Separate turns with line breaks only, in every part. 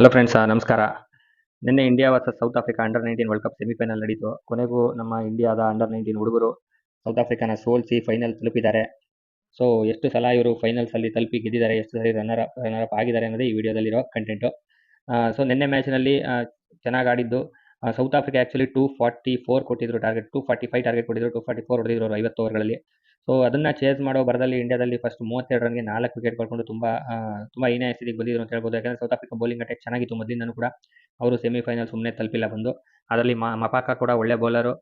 Hello friends ನಮಸ್ಕಾರ. ನಿನ್ನೆ India versus South Africa under nineteen world cup semifinal ನಡೀತು. ಕೊನೆಗೂ ನಮ್ಮ ಇಂಡಿಯಾದ ಅಂಡರ್ ನೈನ್ಟೀನ್ ಹುಡುಗರು ಸೌತ್ ಆಫ್ರಿಕಾನ ಸೋಲಿಸಿ ಫೈನಲ್ ತಲುಪಿದ್ದಾರೆ. ಸೊ ಎಷ್ಟು ಸಲ ಇವರು ಫೈನಲ್ಸ್ ಅಲ್ಲಿ ತಲುಪಿ ಗೆದ್ದಿದ್ದಾರೆ, ಎಷ್ಟು ಸಲ ರನ್ನರ್ ರನ್ನರ್ ಅಪ್ ಆಗಿದ್ದಾರೆ ಅನ್ನೋದೇ ಈ ವಿಡಿಯೋದಲ್ಲಿರೋ ಕಂಟೆಂಟು ಸೊ ನಿನ್ನೆ ಮ್ಯಾಚ್ನಲ್ಲಿ ಚೆನ್ನಾಗಿ ಆಡಿದ್ದು. South Africa actually two forty four ಕೊಟ್ಟಿದ್ರು target two forty five target ಕೊಟ್ಟಿದ್ರು ಟೂ ಫಾರ್ಟಿ ಫೋರ್ ಹೊಡೆದಿದ್ರು ಅವರು ಐವತ್ತು ಓವರ್ಗಳಲ್ಲಿ ಸೊ ಅದನ್ನ ಚೇಸ್ ಮಾಡೋ ಬರದಲ್ಲಿ ಇಂಡಿಯಾದಲ್ಲಿ ಫಸ್ಟ್ ಮೂವತ್ತೆರಡು ರನ್ಗೆ ನಾಲ್ಕು ವಿಕೆಟ್ ಕಳ್ಕೊಂಡು ತುಂಬಾ ತುಂಬ ಹೀನಾಯ ಸ್ಥಿತಿಗೆ ಬಂದಿದ್ರು ಅಂತ ಹೇಳ್ಬೋದು. ಯಾಕಂದ್ರೆ ಸೌತ್ ಆಫ್ರಿಕಾ ಬೌಲಿಂಗ್ ಅಟ್ಯಾಕ್ ಚೆನ್ನಾಗಿತ್ತು ಮೊದಲಿಂದನೂ ಕೂಡ. ಅವರು ಸೆಮಿಫೈನಲ್ ಸುಮ್ಮನೆ ತಲುಪಿಲ್ಲ ಬಂದು. ಅದರಲ್ಲಿ ಮಪಾಕ ಕೂಡ ಒಳ್ಳೆ ಬೌಲರು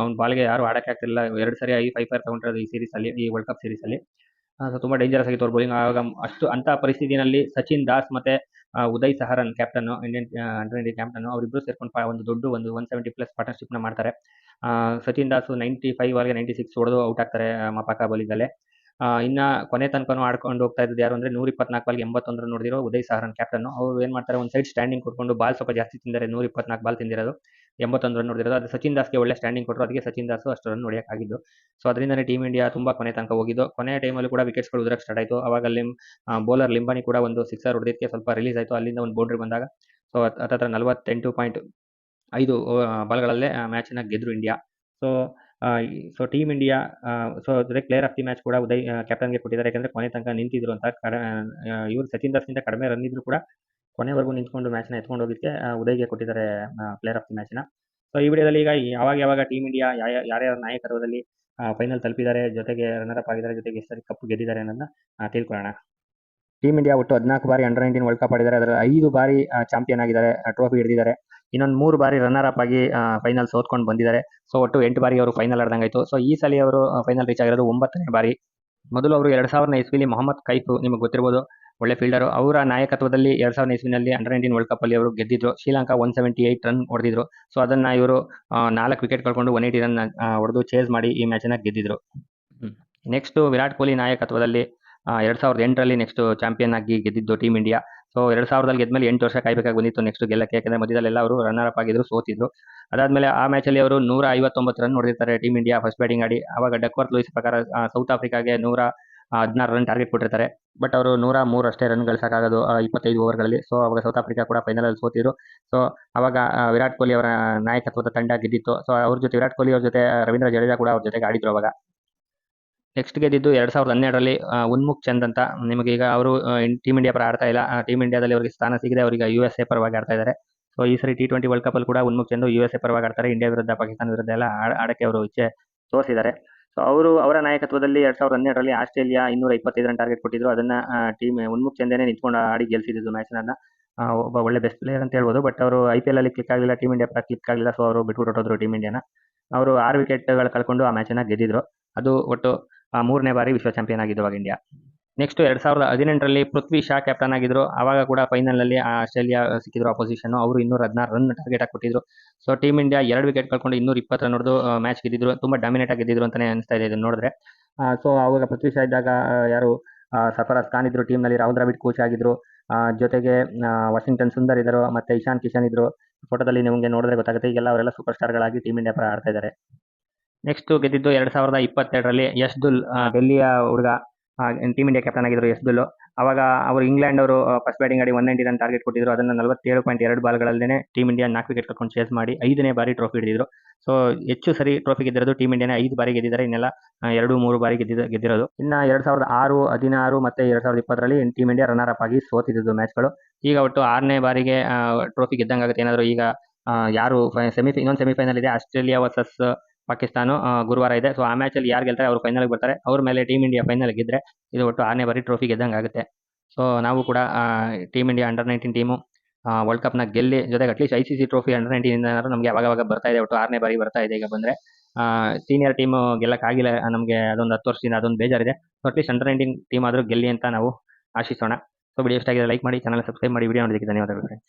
ಅವ್ನ ಬಾಲ್ಗೆ ಯಾರು ಆಡಕ್ಕೆ ಆಗ್ತಿಲ್ಲ ಎರಡು ಸರಿ ಐ ಫೈ ಫೈರ್ ತಗೊಂಡಿರೋದು ಈ ಸೀರೀಸ್ ಅಲ್ಲಿ, ಈ ವರ್ಲ್ಡ್ ಕಪ್ ಸೀರೀಸ್ ಅಲ್ಲಿ. ಸೊ ತುಂಬ ಡೇಂಜರಸ್ ಆಗಿತ್ತು ಅವ್ರ ಬೌಲಿಂಗ್ ಆವಾಗ ಅಷ್ಟು ಅಂತ ಪರಿಸ್ಥಿತಿನಲ್ಲಿ ಸಚಿನ್ ದಾಸ್ ಮತ್ತೆ Uday Saharan captain Indian under Indian captain ಅವರಿಬ್ಬರು ಸೇರ್ಕೊಂಡು ಒಂದು ದೊಡ್ಡ ಒಂದು ಒನ್ ಸೆವೆಂಟಿ ಪ್ಲಸ್ ಪಾರ್ಟ್ನರ್ಶಿಪ್ನ ಮಾಡ್ತಾರೆ. ಸಚಿನ್ ದಾಸ್ ನೈಂಟಿ ಫೈವ್ ವರೆಗೆ ನೈಂಟಿ ಸಿಕ್ಸ್ ಹೊಡೆದು ಔಟ್ ಆಗ್ತಾರೆ ಮಪಾಕ ಬೌಲಿಂಗಲ್ಲೇ. ಇನ್ನ ಕೊನೆ ತನಕನೂ ಆಡ್ಕೊಂಡು ಹೋಗ್ತಾ ಇದ್ದು ಯಾರು ಅಂದ್ರೆ ನೂರ ಇಪ್ಪತ್ನಾಲ್ಕು ಬಾಲ್ಗೆ ಎಂಬತ್ತೊಂದರ ನೋಡಿದಿರೋ ಉದಯ್ ಸಹರನ್ ಕ್ಯಾಪ್ಟನ್ ಅವ್ರು ಏನ್ ಮಾಡ್ತಾರೆ, ಒಂದು ಸೈಡ್ ಸ್ಟ್ಯಾಂಡಿಂಗ್ ಕೊಟ್ಕೊಂಡು ಬಾಲ್ ಸ್ವಲ್ಪ ಜಾಸ್ತಿ ತಿಂದರೆ ನೂರ ಇಪ್ಪತ್ನಾಲ್ಕು ಬಾಲ್ ತಿಂದಿರೋದು ಎಂಬತ್ತೊಂದು ರನ್ ನೋಡಿರೋದು ಅದು ಸಚಿನ್ ದಾಸ್ಗೆ ಒಳ್ಳೆ ಸ್ಟ್ಯಾಂಡಿಂಗ್ ಕೊಟ್ಟರು, ಅದಕ್ಕೆ ಸಚಿನ್ ದಾಸ್ ಅಷ್ಟರನ್ನು ರನ್ ಸೊ ಅದರಿಂದಲೇ ಟೀಮ್ ಇಂಡಿಯಾ ತುಂಬಾ ಕೊನೆ ತನಕ ಹೋಗಿದ್ದು. ಕೊನೆ ಟೈಮಲ್ಲಿ ಕೂಡ ವಿಕೆಟ್ಸ್ಗಳು ಉದ್ರಕ್ಕೆ ಸ್ಟಾರ್ಟ್ ಆಯಿತು. ಅವಾಗ ಅಲ್ಲಿ ಬೌಲರ್ ಲಿಂಬಾನಿ ಕೂಡ ಒಂದು ಸಿಕ್ಸರ್ ಹೊಡೆದಕ್ಕೆ ಸ್ವಲ್ಪ ರಿಲೀಸ್ ಆಯಿತು. ಅಲ್ಲಿಂದ ಒಂದು ಬೌಂಡ್ರಿ ಬಂದಾಗ. ಸೊ ಹತ್ತತ್ರ ನಲವತ್ತೆಂಟು ಪಾಯಿಂಟ್ ಐದು ಬಾಲ್ಗಳಲ್ಲೇ ಮ್ಯಾಚನ್ನ ಗೆದ್ರು India. So so team India so ಜೊತೆ ಪ್ಲೇಯರ್ ಆಫ್ ದಿ ಮ್ಯಾಚ್ ಕೂಡ ಉದಯ್ ಕ್ಯಾಪ್ಟನ್ಗೆ ಕೊಟ್ಟಿದ್ದಾರೆ. ಯಾಕಂದರೆ ಕೊನೆ ತನಕ ನಿಂತಿದ್ರು ಅಂತ ಕಡ ಇವರು ಸಚಿನ್ ದಾಸ್ಗಿಂತ ಕಡಿಮೆ ರನ್ ಇದ್ರು ಕೂಡ ಕೊನೆವರೆಗೂ ನಿಂತ್ಕೊಂಡು ಮ್ಯಾಚ್ನ ಎತ್ಕೊಂಡು ಹೋಗಿದ್ದಕ್ಕೆ ಉದಯ್ಗೆ ಕೊಟ್ಟಿದ್ದಾರೆ ಪ್ಲೇಯರ್ ಆಫ್ ದಿ ಮ್ಯಾಚ್ನ ಸೊ ಈ ವಿಡಿಯೋದಲ್ಲಿ ಈಗ ಯಾವಾಗ ಯಾವಾಗ ಟೀಮ್ ಇಂಡಿಯಾ ಯಾರ್ಯಾರ ನಾಯಕತ್ವದಲ್ಲಿ ಫೈನಲ್ ತಲುಪಿದ್ದಾರೆ, ಜೊತೆಗೆ ರನ್ನರ್ ಅಪ್ ಆಗಿದ್ದಾರೆ, ಜೊತೆಗೆ ಎಷ್ಟು ಕಪ್ ಗೆದ್ದಿದ್ದಾರೆ ಅನ್ನೋದನ್ನ ತಿಳ್ಕೊಳ್ಳೋಣ. ಟೀಮ್ ಇಂಡಿಯಾ ಒಟ್ಟು ಹದಿನಾಲ್ಕು ಬಾರಿ ಅಂಡರ್ ನೈನ್ಟೀನ್ ವರ್ಲ್ಡ್ ಕಪ್ ಆಡಿದ್ದಾರೆ. ಅದರ ಐದು ಬಾರಿ ಚಾಂಪಿಯನ್ ಆಗಿದ್ದಾರೆ ಟ್ರೋಫಿ ಹಿಡಿದಿದ್ದಾರೆ. ಇನ್ನೊಂದು ಮೂರು ಬಾರಿ ರನ್ನರ್ ಅಪ್ ಆಗಿ ಫೈನಲ್ ಸೋತ್ಕೊಂಡು ಬಂದಿದ್ದಾರೆ. ಸೊ ಒಟ್ಟು ಎಂಟು ಬಾರಿ ಅವರು ಫೈನಲ್ ಆಡ್ದಂಗಾಯ್ತು ಸೊ ಈ ಸಲ ಅವರು ಫೈನಲ್ ರೀಚ್ ಆಗಿರೋದು ಒಂಬತ್ತನೇ ಬಾರಿ. ಮೊದಲು ಅವರು ಎರಡು ಸಾವಿರದ ಇಸ್ವಿಲಿ ಮೊಹಮ್ಮದ್ ಕೈಫ್ ನಿಮಗೆ ಗೊತ್ತಿರ್ಬೋದು, ಒಳ್ಳೆ ಫೀಲ್ಡರ್ ಅವರ ನಾಯಕತ್ವದಲ್ಲಿ ಎರಡು ಸಾವಿರದ ಇಸ್ವಿನಲ್ಲಿ ಅಂಡರ್ ನೈನ್ಟೀನ್ ವರ್ಲ್ಡ್ ಕಪ್ಪಲ್ಲಿ ಅವರು ಗೆದ್ದಿದ್ರು. Sri Lanka one seventy eight run ಹೊಡೆದಿದ್ರು. So ಅದನ್ನು ಇವರು ನಾಲ್ಕು ವಿಕೆಟ್ ಕಳ್ಕೊಂಡು ಒನ್ ಏಯ್ಟಿ ರನ್ ಹೊಡೆದು ಚೇಸ್ ಮಾಡಿ ಈ ಮ್ಯಾಚನ್ನ ಗೆದ್ದಿದ್ರು. ನೆಕ್ಸ್ಟ್ ವಿರಾಟ್ ಕೊಹ್ಲಿ ನಾಯಕತ್ವದಲ್ಲಿ ಎರಡು ಸಾವಿರದ ಎಂಟರಲ್ಲಿ ನೆಕ್ಸ್ಟ್ ಚಾಂಪಿಯನ್ ಆಗಿ ಗೆದ್ದಿದ್ದು ಟೀಮ್ ಇಂಡಿಯಾ ಸೊ ಎರಡು ಸಾವಿರದಲ್ಲಿ ಗೆದ್ಮೇಲೆ ಎಂಟು ವರ್ಷ ಕಾಯ್ಬೇಕಾಗಿ ಬಂದಿತ್ತು ನೆಕ್ಸ್ಟ್ ಗೆಲ್ಲಕ್ಕೆ. ಯಾಕಂದರೆ ಮಧ್ಯದಲ್ಲೆಲ್ಲ ಅವರು ರನ್ನರ್ ಅಪ್ ಆಗಿದ್ರು, ಸೋತಿದ್ರು. ಅದಾದಮೇಲೆ ಆ ಮ್ಯಾಚಲ್ಲಿ ಅವರು ನೂರ ಐವತ್ತೊಂಬತ್ತು ರನ್ ಹೊಡೆದಿರ್ತಾರೆ ಟೀಮ್ ಇಂಡಿಯಾ ಫಸ್ಟ್ ಬ್ಯಾಟಿಂಗ್ ಆಡಿ. ಅವಾಗ ಡಕ್ವರ್ತ್ ಲೂಯಿಸ್ ಪ್ರಕಾರ ಸೌತ್ ಆಫ್ರಿಕಾಗೆ ನೂರ ಹದಿನಾರು ರನ್ ಟಾರ್ಗೆಟ್ ಕೊಟ್ಟಿರ್ತಾರೆ. ಬಟ್ ಅವರು ನೂರ ಮೂರು ಅಷ್ಟೇ ರನ್ ಗಳಿಸೋಕ್ಕಾಗೋದು ಇಪ್ಪತ್ತೈದು ಓವರ್ಗಳಲ್ಲಿ ಸೊ ಅವಾಗ ಸೌತ್ ಆಫ್ರಿಕಾ ಕೂಡ ಫೈನಲ್ ಅಲ್ಲಿ ಸೋತಿದ್ರು. ಸೊ ಅವಾಗ ವಿರಾಟ್ ಕೊಹ್ಲಿ ಅವರ ನಾಯಕತ್ವದ ತಂಡ ಗೆದ್ದಿತ್ತು. ಸೊ ಅವ್ರ ಜೊತೆ, ವಿರಾಟ್ ಕೊಹ್ಲಿ ಅವ್ರ ಜೊತೆ, ರವೀಂದ್ರ ಜಡೇಜಾ ಕೂಡ ಅವ್ರ ಜೊತೆಗೆ ಆಡಿದ್ರು ಅವಾಗ. ನೆಕ್ಸ್ಟ್ ಗೆದ್ದಿದ್ದು ಎರಡ್ ಸಾವಿರದ ಹನ್ನೆರಡರಲ್ಲಿ ಉನ್ಮುಖ್ ಚಂದ್ ಅಂತ. ನಿಮಗೆ ಈಗ ಅವರು ಟೀಮ್ ಇಂಡಿಯಾ ಪರ ಆಡ್ತಾ ಇಲ್ಲ. ಟೀಮ್ ಇಂಡಿಯಾದಲ್ಲಿ ಅವರಿಗೆ ಸ್ಥಾನ ಸಿಗದೆ ಅವರಿಗೆ ಯು ಎಸ್ ಎ ಪರವಾಗಿ ಆಡ್ತಾ ಇದ್ದಾರೆ. ಸೊ ಈ ಸರಿ ಟಿ ಟ್ವೆಂಟಿ ವರ್ಲ್ಡ್ ಕಪ್ ಅಲ್ಲಿ ಕೂಡ Unmukt Chand U S A ಪರವಾಗಿ ಆಡ್ತಾರೆ. ಇಂಡಿಯಾ ವಿರುದ್ಧ ಪಾಕಿಸ್ತಾನ ವಿರುದ್ಧ ಎಲ್ಲ ಆಡಕ್ಕೆ ಅವರು ಇಚ್ಛೆ ತೋರಿಸಿದ್ದಾರೆ. ಸೊ ಅವರು ಅವರ ನಾಯಕತ್ವದಲ್ಲಿ ಎರಡ್ ಸಾವಿರದ ಹನ್ನೆರಡರಲ್ಲಿ ಆಸ್ಟ್ರೇಲಿಯಾ ಇನ್ನೂರ ಇಪ್ಪತ್ತೈದು ಟಾರ್ಗೆಟ್ ಕೊಟ್ಟಿದ್ರು. ಅದನ್ನ ಟೀಮ್ ಉನ್ಮುಖ್ ಚಂದೇನೆ ನಿಂತ್ಕೊಂಡು ಆಡಿ ಗೆಲ್ಸಿದ್ದು ಮ್ಯಾಚ್ ಅನ್ನ ಆ, ಒಬ್ಬ ಒಳ್ಳೆ ಬೆಸ್ಟ್ ಪ್ಲೇಯರ್ ಅಂತ ಹೇಳ್ಬೋದು. ಬಟ್ ಅವರು ಐ ಪಿ ಎಲ್ ಅಲ್ಲಿ ಕ್ಲಿಕ್ ಆಗಲಿಲ್ಲ ಟೀಮ್ ಇಂಡಿಯಾ ಪರ ಕ್ಲಿಕ್ ಆಗಲಿಲ್ಲ. ಸೊ ಅವರು ಬಿಟ್ಬಿಟ್ಟು ಟೀಮ್ ಇಂಡಿಯಾನ ಅವರು ಆರು ವಿಕೆಟ್ಗಳು ಕಳ್ಕೊಂಡು ಆ ಮ್ಯಾಚನ್ನ ಗೆದ್ದಿದ್ರು. ಅದು ಒಟ್ಟು ಮೂರನೇ ಬಾರಿ ವಿಶ್ವ ಚಾಂಪಿಯನ್ ಆಗಿದ್ದು ಅವಾಗ ಇಂಡಿಯಾ ನೆಕ್ಸ್ಟ್ ಎರಡ್ ಸಾವಿರದ ಹದಿನೆಂಟರಲ್ಲಿ ಪೃಥ್ವಿ ಶಾ ಕ್ಯಾಪ್ಟನ್ ಆಗಿದ್ರು. ಆವಾಗ ಕೂಡ ಫೈನಲ್ನಲ್ಲಿ ಆ ಆಸ್ಟ್ರೇಲಿಯಾ ಸಿಕ್ಕಿದ್ರು ಅಪೋಸಿಷನ್ ಅವರು ಇನ್ನೂರ ಹದಿನಾರು ರನ್ ಟಾರ್ಗೆಟ್ ಆಗಿ ಕೊಟ್ಟಿದ್ರು. ಸೊ ಟೀಮ್ ಇಂಡಿಯಾ ಎರಡು ವಿಕೆಟ್ ಕಳ್ಕೊಂಡು ಇನ್ನೂರ ಇಪ್ಪತ್ತು ರನ್ ಹೊಡೆದು ಮ್ಯಾಚ್ ಗೆದ್ದಿದ್ರು. ತುಂಬ ಡಾಮಿನೇಟ್ ಆಗಿದ್ದಿದ್ರು ಗೆದ್ದಿದ್ರು ಅಂತಾನೆ ಅನಿಸ್ತಾ ಇದೆ ಇದನ್ನು ನೋಡಿದ್ರೆ. ಸೊ ಅವಾಗ ಪೃಥ್ವಿ ಶಾ ಇದ್ದಾಗ ಯಾರು ಸರ್ಫರಾಜ್ ಖಾನ್ ಇದ್ರು ಟೀಮ್ನಲ್ಲಿ ರಾಹುಲ್ ದ್ರಾವಿಡ್ ಕೋಚ್ ಆಗಿದ್ರು. ಜೊತೆಗೆ ವಾಷಿಂಗ್ಟನ್ ಸುಂದರ್ ಇದ್ದರು, ಮತ್ತೆ ಇಶಾನ್ ಕಿಶನ್ ಇದ್ರು. ಫೋಟೋದಲ್ಲಿ ನಿಮಗೆ ನೋಡಿದ್ರೆ ಗೊತ್ತಾಗುತ್ತೆ. ಈಗೆಲ್ಲ ಅವರೆಲ್ಲ ಸೂಪರ್ ಸ್ಟಾರ್ಗಳಾಗಿ ಟೀಮ್ ಇಂಡಿಯಾ ಪರ ಆಡ್ತಾ ಇದ್ದಾರೆ. ನೆಕ್ಸ್ಟ್ ಗೆದ್ದಿದ್ದು ಎರಡ್ ಸಾವಿರದ ಇಪ್ಪತ್ತೆರಡರಲ್ಲಿ ಯಶ್ದುಲ್ ದುಲ್ ಡೆಲ್ಲಿಯ ಹುಡುಗ ಟೀಮ್ ಇಂಡಿಯಾ ಕ್ಯಾಪ್ಟನ್ ಆಗಿದ್ರು ಯಶ್ದುಲ್ ಅವಾಗ ಅವರು ಇಂಗ್ಲೆಂಡ್ ಅವರು ಫಸ್ಟ್ ಬ್ಯಾಟಿಂಗ್ ಆಡಿ ಒನ್ ನೈಂಟಿ ರನ್ ಟಾರ್ಗೆಟ್ ಕೊಟ್ಟಿದ್ರು. ಅದನ್ನ ನಲವತ್ತೇಳು ಪಾಯಿಂಟ್ ಎರಡು ಬಾಲ್ಗಳಲ್ಲೇ ಟೀಮ್ ಇಂಡಿಯಾ ನಾಲ್ಕು ವಿಕೆಟ್ ಕಳ್ಕೊಂಡು ಚೇಸ್ ಮಾಡಿ ಐದನೇ ಬಾರಿ ಟ್ರೋಫಿ ಹಿಡಿದಿದ್ರು. ಸೊ ಹೆಚ್ಚು ಸರಿ ಟ್ರೋಫಿ ಗೆದ್ದಿರೋದು ಟೀಮ್ ಇಂಡಿಯಾನೇ ಐದು ಬಾರಿ ಗೆದ್ದಿದ್ದಾರೆ. ಇನ್ನೆಲ್ಲ ಎರಡು, ಮೂರು ಬಾರಿ ಗೆದ್ದಿದ, ಗೆದ್ದಿರೋದು. ಇನ್ನ ಎರಡ್ ಸಾವಿರದ ಆರು, ಹದಿನಾರು ಮತ್ತೆ ಎರಡು ಸಾವಿರದ ಇಪ್ಪತ್ತರಲ್ಲಿ ಟೀಮ್ ಇಂಡಿಯಾ ರನ್ನರ್ ಅಪ್ ಆಗಿ ಸೋತಿದ್ದು ಮ್ಯಾಚ್ಗಳು ಈಗ ಒಟ್ಟು ಆರನೇ ಬಾರಿಗೆ ಟ್ರೋಫಿ ಗೆದ್ದಂಗಾಗುತ್ತೆ. ಏನಾದರೂ ಈಗ ಯಾರು ಸೆಮಿ ಇನ್ನೊಂದು ಸೆಮಿಫೈನಲ್ ಇದೆ. ಆಸ್ಟ್ರೇಲಿಯಾ ವರ್ಸಸ್ ಪಾಕಿಸ್ತಾನ ಗುರುವಾರ ಇದೆ. ಸೊ ಆ ಮ್ಯಾಚಲ್ಲಿ ಯಾರು ಗೆಲ್ತಾರೆ, ಅವರು ಫೈನಲ್ಗೆ ಬರ್ತಾರೆ. ಅವ್ರ ಮೇಲೆ ಟೀಮ್ ಇಂಡಿಯಾ ಫೈನಲ್ ಇದ್ದರೆ ಇದು ಒಟ್ಟು ಆರನೇ ಬಾರಿ ಟ್ರೋಫಿ ಗೆದ್ದಂಗೆ ಆಗುತ್ತೆ. ಸೊ ನಾವು ಕೂಡ team India under nineteen team world ಕಪ್ನ ಗೆಲ್ಲಿ, ಜೊತೆಗೆ at least I C C trophy under nineteen ನಮಗೆ ಅವಾಗವಾಗ ಅವಾಗ ಬರ್ತಾ ಇದೆ, ಒಟ್ಟು ಆರನೇ ಬಾರಿ ಬರ್ತಾ ಇದೆ ಈಗ ಬಂದರೆ. ಸೀನಿಯರ್ ಟೀಮು ಗೆಲ್ಲಕ್ಕಾಗಿಲ್ಲ ನಮಗೆ ಅದೊಂದು ಹತ್ತು ವರ್ಷದಿಂದ ಅದೊಂದು ಬೇಜಾರಿದೆ. So at least under nineteen team ಆದರೂ ಗೆಲ್ಲಿ ಅಂತ ನಾವು ಆಶಿಸೋಣ. ಸೊ ವಿಡಿಯೋ ಇಷ್ಟ ಆಗಿದೆ ಲೈಕ್ ಮಾಡಿ ಚಾನಲ್ ಸಬ್ಸ್ಕ್ರೈಬ್ ಮಾಡಿ ವಿಡಿಯೋ ನೋಡೋದಕ್ಕೆ ಧನ್ಯವಾದಗಳು ಫ್ರೆಂಡ್ಸ್